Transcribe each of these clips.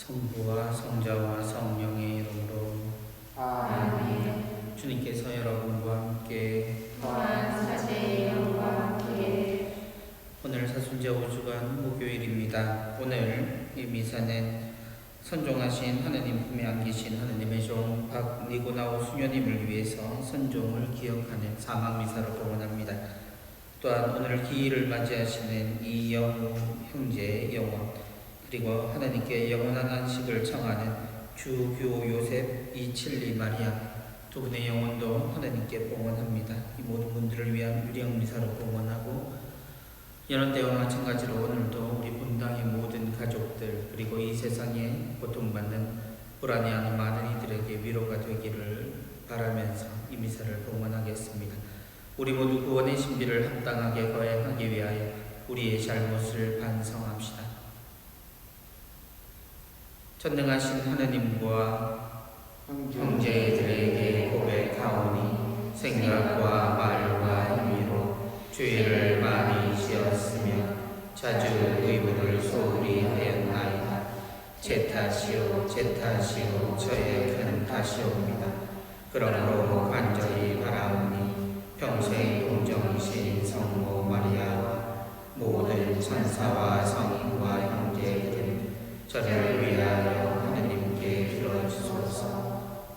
성부와 성자와 성령의 이름으로 아멘. 주님께서 여러분과 함께 또한 사제의 영과 함께 오늘 사순절 5주간 목요일입니다. 오늘 이 미사는 선종하신 하느님 품에 안기신 하느님의 종 박니고나오 수녀님을 위해서 선종을 기억하는 사막 미사로 봉헌합니다. 또한 오늘 기일을 맞이하시는 이영우 형제의 영혼 그리고 하나님께 영원한 안식을 청하는 주교 요셉 이칠리 마리아 두 분의 영혼도 하나님께 봉헌합니다. 이 모든 분들을 위한 유령 미사로 봉헌하고 이런 때와 마찬가지로 오늘도 우리 분당의 모든 가족들 그리고 이 세상에 고통받는 불안해하는 많은 이들에게 위로가 되기를 바라면서 이 미사를 봉헌하겠습니다. 우리 모두 구원의 신비를 합당하게 거행하기 위하여 우리의 잘못을 반성합시다. 전능하신 하느님과 형제들에게 고백하오니 생각과 말과 행위로 죄를 많이 지었으며 자주 의무를 소홀히 하였나이다. 제 탓이요 제 탓이요 저의 큰 탓이옵니다. 그러므로 간절히 바라오니 평생 동정이신 성모 마리아와 모든 천사와 성인과 형제들 저를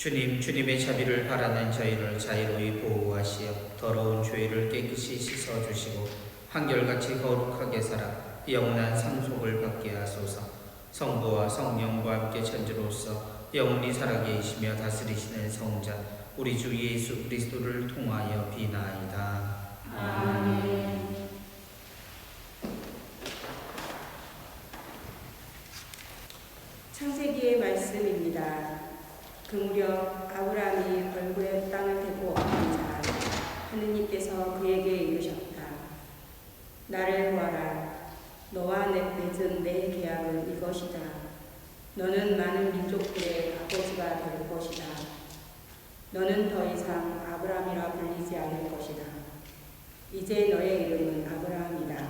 주님, 주님의 자비를 바라는 저희를 자유로이 보호하시어 더러운 죄를 깨끗이 씻어 주시고 한결같이 거룩하게 살아 영원한 상속을 받게 하소서. 성부와 성령과 함께 천주로서 영원히 살아계시며 다스리시는 성자 우리 주 예수 그리스도를 통하여 비나이다. 아멘. 창세기의 말씀입니다. 그 무렵 아브라함이 얼굴에 땅을 대고 엎드리자 하느님께서 그에게 이르셨다. 나를 보아라. 너와 내 맺은 내 계약은 이것이다. 너는 많은 민족들의 아버지가 될 것이다. 너는 더 이상 아브라함이라 불리지 않을 것이다. 이제 너의 이름은 아브라함이다.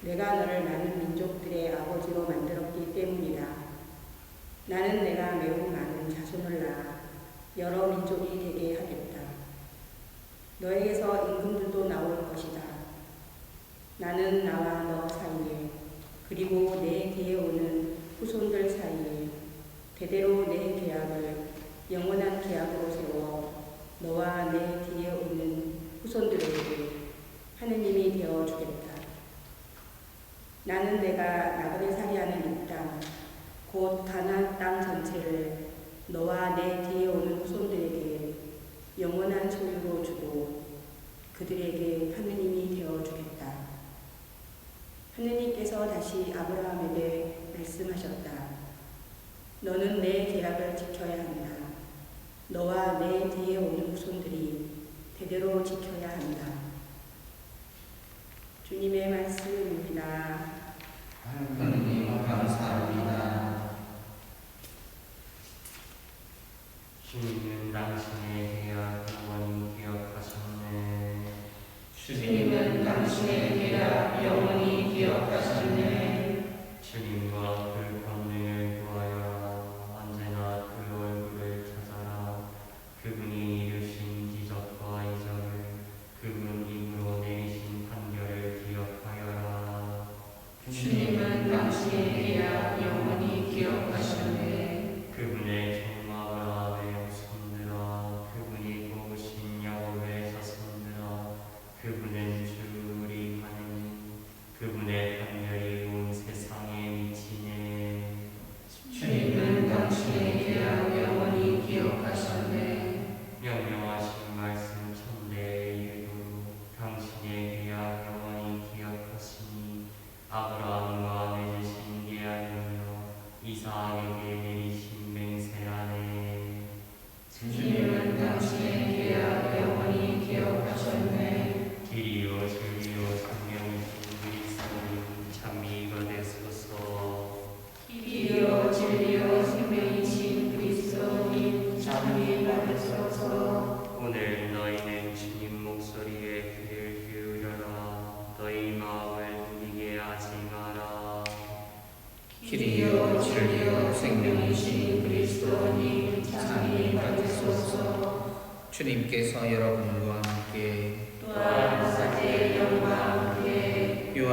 내가 너를 많은 민족들의 아버지로 만들었기 때문이다. 나는 내가 매우 많은 자손을 낳아 여러 민족이 되게 하겠다. 너에게서 임금들도 나올 것이다. 나는 나와 너 사이에 그리고 내 뒤에 오는 후손들 사이에 대대로 내 계약을 영원한 계약으로 세워 너와 내 뒤에 오는 후손들에게 하느님이 되어 주겠다. 나는 내가 나그네 살이하는 이 땅, 곧 가나안 땅 전체를 너와 내 뒤에 오는 후손들에게 영원한 소유로 주고 그들에게 하느님이 되어 주겠다. 하느님께서 다시 아브라함에게 말씀하셨다. 너는 내 계약을 지켜야 한다. 너와 내 뒤에 오는 후손들이 대대로 지켜야 한다. 주님의 말씀입니다. 하느 사그라.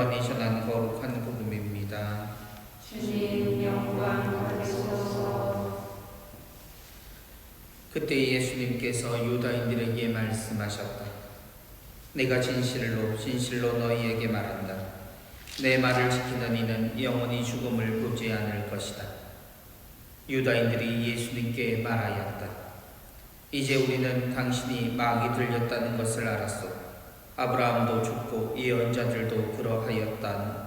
함께 요한이 전한 거룩한 복음입니다. 주님 영광 받으소서 그때 예수님께서 유다인들에게 말씀하셨다. 내가 진실로 진실로 너희에게 말한다. 내 말을 지키는 이는 영원히 죽음을 보지 않을 것이다. 유다인들이 예수님께 말하였다. 이제 우리는 당신이 막이 들렸다는 것을 알았소. 아브라함도 죽고 예언자들도 그러하였다.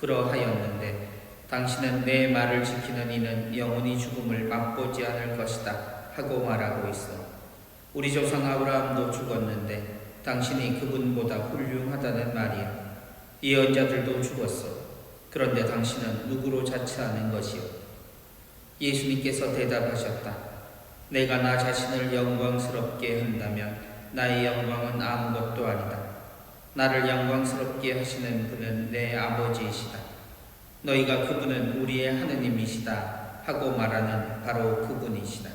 그러하였는데 당신은 내 말을 지키는 이는 영원히 죽음을 맛보지 않을 것이다. 하고 말하고 있어. 우리 조상 아브라함도 죽었는데 당신이 그분보다 훌륭하다는 말이야. 예언자들도 죽었어. 그런데 당신은 누구로 자처하는 것이요? 예수님께서 대답하셨다. 내가 나 자신을 영광스럽게 한다면 나의 영광은 아무것도 아니다. 나를 영광스럽게 하시는 분은 내 아버지이시다. 너희가 그분은 우리의 하느님이시다 하고 말하는 바로 그분이시다.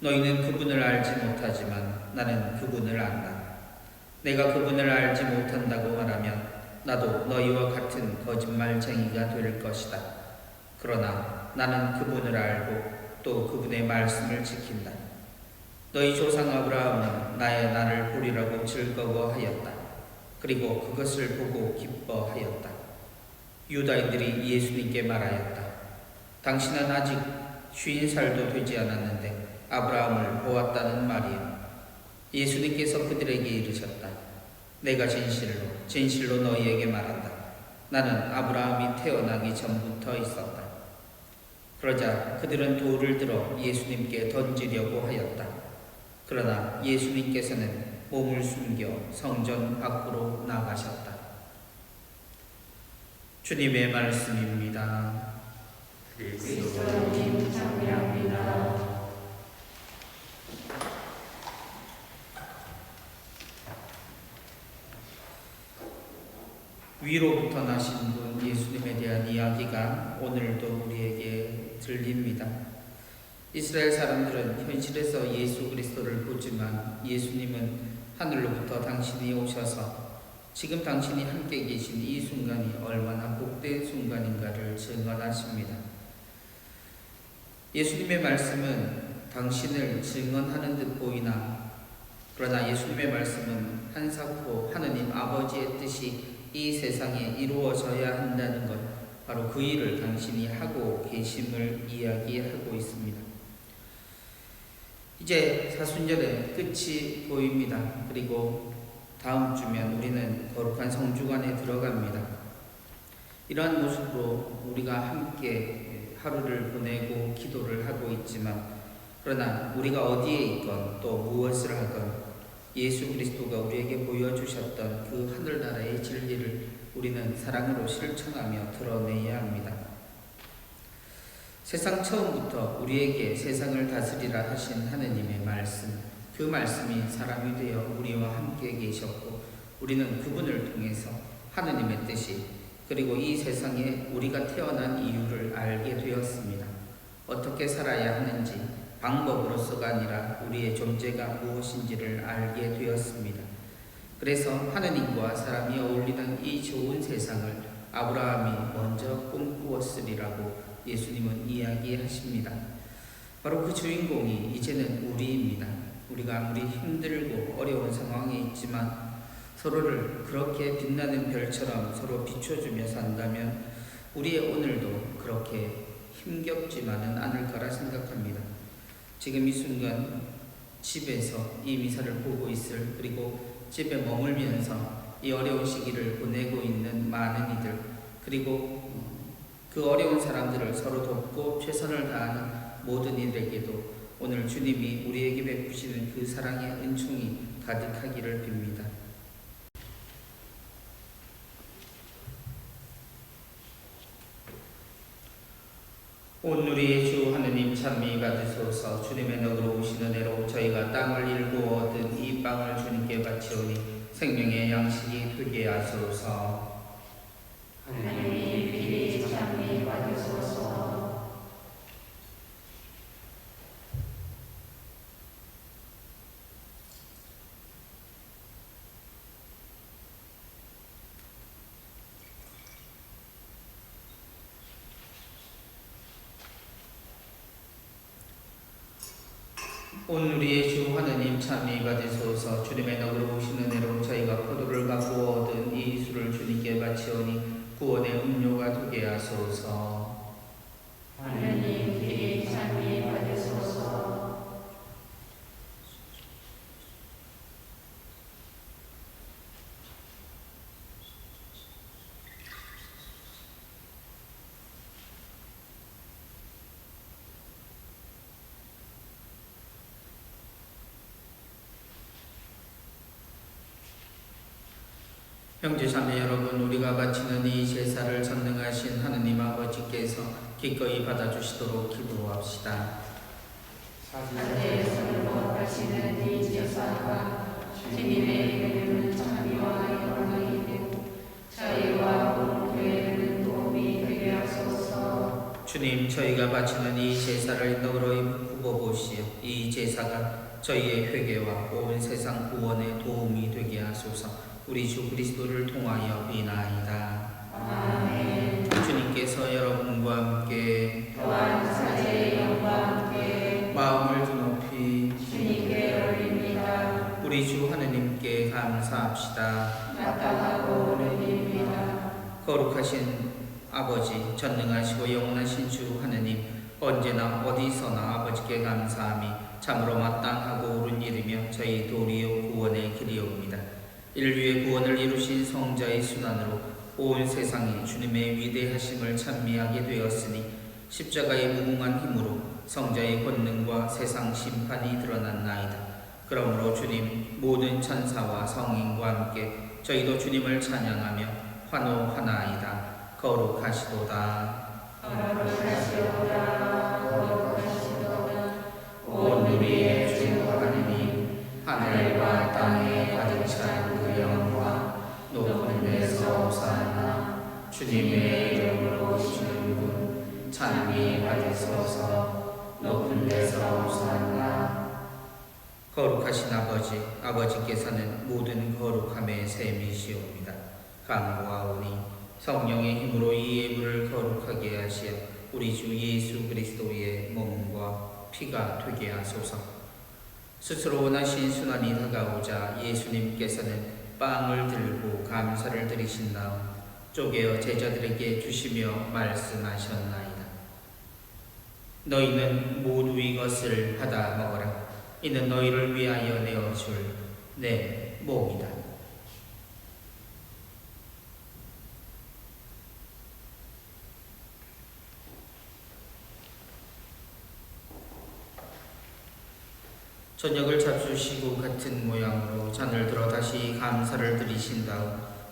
너희는 그분을 알지 못하지만 나는 그분을 안다. 내가 그분을 알지 못한다고 말하면 나도 너희와 같은 거짓말쟁이가 될 것이다. 그러나 나는 그분을 알고 또 그분의 말씀을 지킨다. 너희 조상 아브라함은 나의 날을 보리라고 즐거워하였다. 그리고 그것을 보고 기뻐하였다. 유다인들이 예수님께 말하였다. 당신은 아직 쉰 살도 되지 않았는데 아브라함을 보았다는 말이요. 예수님께서 그들에게 이르셨다. 내가 진실로 진실로 너희에게 말한다. 나는 아브라함이 태어나기 전부터 있었다. 그러자 그들은 돌을 들어 예수님께 던지려고 하였다. 그러나 예수님께서는 몸을 숨겨 성전 밖으로 나가셨다. 주님의 말씀입니다. 그리스도님 찬미합니다 위로부터 나신 분 예수님에 대한 이야기가 오늘도 우리에게 들립니다. 이스라엘 사람들은 현실에서 예수 그리스도를 보지만 예수님은 하늘로부터 당신이 오셔서 지금 당신이 함께 계신 이 순간이 얼마나 복된 순간인가를 증언하십니다. 예수님의 말씀은 당신을 증언하는 듯 보이나 그러나 예수님의 말씀은 한사코 하느님 아버지의 뜻이 이 세상에 이루어져야 한다는 것 바로 그 일을 당신이 하고 계심을 이야기하고 있습니다. 이제 사순절의 끝이 보입니다. 그리고 다음 주면 우리는 거룩한 성주간에 들어갑니다. 이러한 모습으로 우리가 함께 하루를 보내고 기도를 하고 있지만 그러나 우리가 어디에 있건 또 무엇을 하건 예수 그리스도가 우리에게 보여주셨던 그 하늘나라의 진리를 우리는 사랑으로 실천하며 드러내야 합니다. 세상 처음부터 우리에게 세상을 다스리라 하신 하느님의 말씀, 그 말씀이 사람이 되어 우리와 함께 계셨고, 우리는 그분을 통해서 하느님의 뜻이 그리고 이 세상에 우리가 태어난 이유를 알게 되었습니다. 어떻게 살아야 하는지, 방법으로서가 아니라 우리의 존재가 무엇인지를 알게 되었습니다. 그래서 하느님과 사람이 어울리는 이 좋은 세상을 아브라함이 먼저 꿈꾸었으리라고 예수님은 이야기하십니다. 바로 그 주인공이 이제는 우리입니다. 우리가 아무리 힘들고 어려운 상황에 있지만 서로를 그렇게 빛나는 별처럼 서로 비춰주며 산다면 우리의 오늘도 그렇게 힘겹지만은 않을 거라 생각합니다. 지금 이 순간 집에서 이 미사를 보고 있을 그리고 집에 머물면서 이 어려운 시기를 보내고 있는 많은 이들 그리고 그 어려운 사람들을 서로 돕고 최선을 다하는 모든 이들에게도 오늘 주님이 우리에게 베푸시는 그 사랑의 은총이 가득하기를 빕니다. 오늘의 주 하느님 찬미 받으소서 주님의 너그러 오신 은혜로 저희가 땅을 일구 얻은 이 빵을 주님께 바치오니 생명의 양식이 되게 하소서 하나님 귀리 찬미 받으소서 온 우리의 주 하느님 참이 받으소서. 주님의 너그러 오신 은혜로 저희가 포도를 갖고 얻은 이 술을 주님께 바치오니 구원의 음료가 되게 하소서 하느님 길이 참이 받으소서 형제 자매 여러분 우리가 바치는 이 제사를 전능하신 하느님 아버지께서 기꺼이 받아주시도록 기도합시다. 하늘에서 바치는 이 제사가 주님의 이름은 참여와 영광이 되고 저희와 온 교회는 도움이 되게 하소서. 주님 저희가 바치는 이 제사를 너그러이 굽어보시어 이 제사가 저희의 회개와 온 세상 구원에 도움이 되게 하소서 우리 주 그리스도를 통하여 비나이다. 아멘. 주님께서 여러분과 함께 또한 사제의 영과 함께 마음을 드높이 주님께 올립니다. 우리 주 하느님께 감사합시다. 마땅하고 옳으입니다. 거룩하신 아버지 전능하시고 영원하신 주 하느님 언제나 어디서나 아버지께 감사함이 참으로 마땅하고 옳은 일이며 저희 도리요 구원의 길이옵니다. 인류의 구원을 이루신 성자의 순환으로 온 세상이 주님의 위대하심을 찬미하게 되었으니 십자가의 무궁한 힘으로 성자의 권능과 세상 심판이 드러났나이다. 그러므로 주님 모든 천사와 성인과 함께 저희도 주님을 찬양하며 환호하나이다. 거룩하시도다. 거룩하시오다 거룩하시오다 온 우리의 주 하느님 하늘과 땅에 주님의 이름으로 오시는 분 찬미 받으소서. 높은 데서 오사나 거룩하신 아버지 아버지께서는 모든 거룩함의 셈이시옵니다. 간구하오니 성령의 힘으로 이 예물을 거룩하게 하시어 우리 주 예수 그리스도의 몸과 피가 되게 하소서. 스스로 원하신 순환이 다가오자 예수님께서는 빵을 들고 감사를 드리신 다음 쪼개어 제자들에게 주시며 말씀하셨나이다. 너희는 모두 이것을 받아 먹어라. 이는 너희를 위하여 내어 줄 내 몸이다. 저녁을 잡수시고 같은 모양으로 잔을 들어 다시 감사를 드리신 다음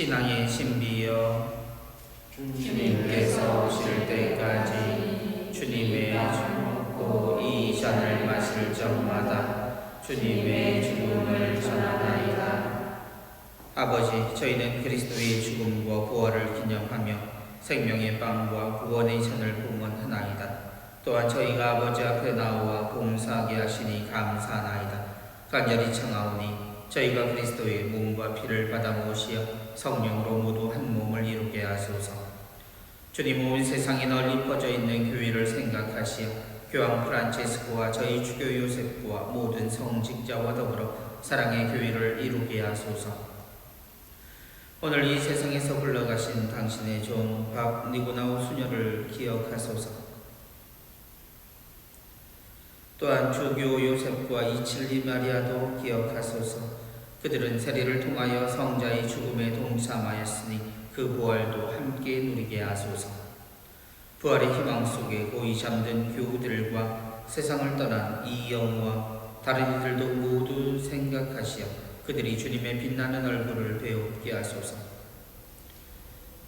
신앙의 신비여 주님께서 오실 때까지 주님의 죽고 이 잔을 마실 적마다 주님의 죽음을 전하나이다. 아버지, 저희는 그리스도의 죽음과 부활을 기념하며 생명의 빵과 구원의 잔을 봉헌하나이다. 또한 저희가 아버지 앞에 나와 봉사하게 하시니 감사하나이다. 간절히 청하오니 저희가 그리스도의 몸과 피를 받아 모시어 성령으로 모두 한 몸을 이루게 하소서. 주님 온 세상에 널리 퍼져 있는 교회를 생각하시어 교황 프란체스코와 저희 주교 요셉과 모든 성직자와 더불어 사랑의 교회를 이루게 하소서. 오늘 이 세상에서 흘러가신 당신의 종 박니고나우 수녀를 기억하소서. 또한 주교 요셉과 이칠리 마리아도 기억하소서. 그들은 세례를 통하여 성자의 죽음에 동참하였으니 그 부활도 함께 누리게 하소서. 부활의 희망 속에 고이 잠든 교우들과 세상을 떠난 이 영우와 다른 이들도 모두 생각하시어 그들이 주님의 빛나는 얼굴을 배웁게 하소서.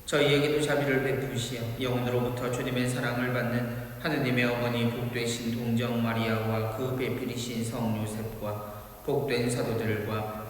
저희에게도 자비를 베푸시어 영혼으로부터 주님의 사랑을 받는 하느님의 어머니 복되신 동정 마리아와 그 배필이신 성 요셉과 복된 사도들과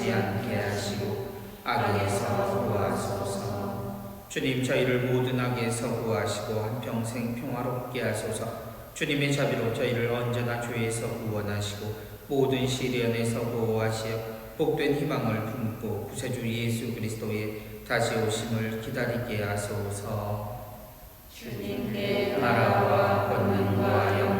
빠지지 않게 하시고 악에서 구하소서 주님 저희를 모든 악에서 구하시고 한평생 평화롭게 하소서 주님의 자비로 저희를 언제나 죄에서 구원하시고 모든 시련에서 보호하시어 복된 희망을 품고 구세주 예수 그리스도의 다시 오심을 기다리게 하소서 주님께 나라와 권능과 있나이다.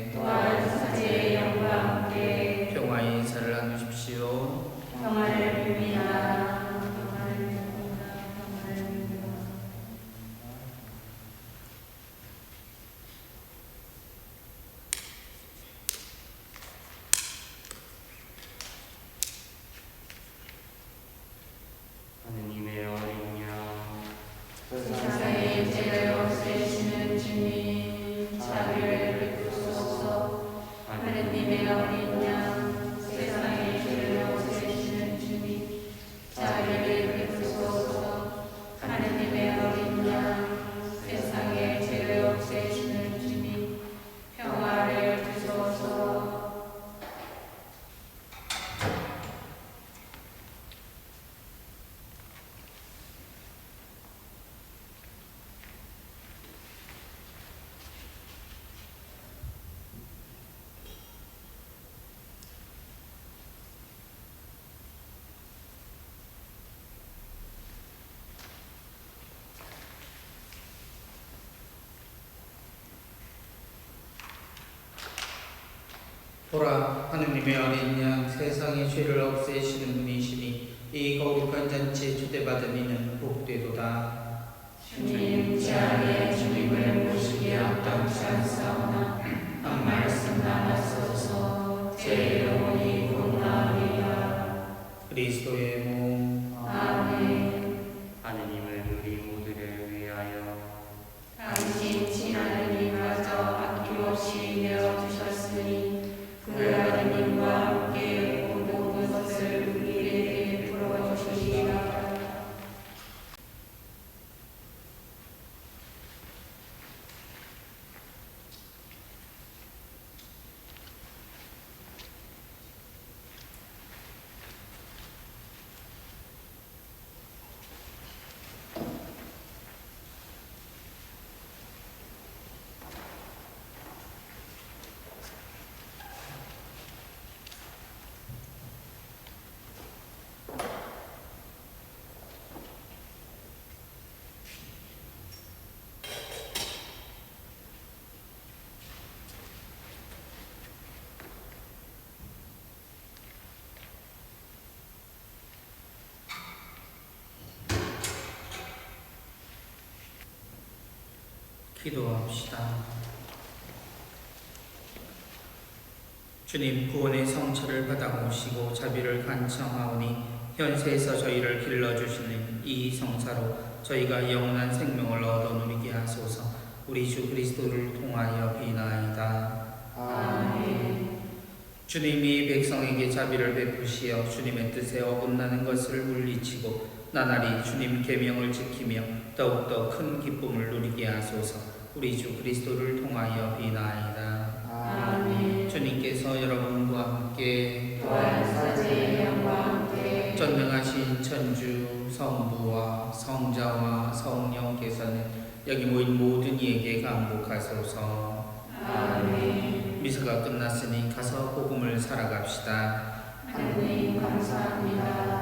보라 하느님의 어린 양 세상의 죄를 없애시는 분이시니 이 거룩한 잔치에 초대받은 이는 복되도다. 주님 제 안에 주님을 모시기 합당치 않사오나 기도합시다. 주님 구원의 성처를 받아 오시고 자비를 간청하오니 현세에서 저희를 길러주시는 이 성사로 저희가 영원한 생명을 얻어 누리게 하소서 우리 주 그리스도를 통하여 비나이다. 아멘 주님이 백성에게 자비를 베푸시어 주님의 뜻에 어긋나는 것을 물리치고 나날이 주님 계명을 지키며 더욱더 큰 기쁨을 누리게 하소서. 우리 주 그리스도를 통하여 비나이다. 아멘. 주님께서 여러분과 함께 전능하신 천주 성부와 성자와 성령께서는 여기 모인 모든 이에게 감복하소서. 아멘. 미사가 끝났으니 가서 복음을 살아갑시다. 하느님 감사합니다.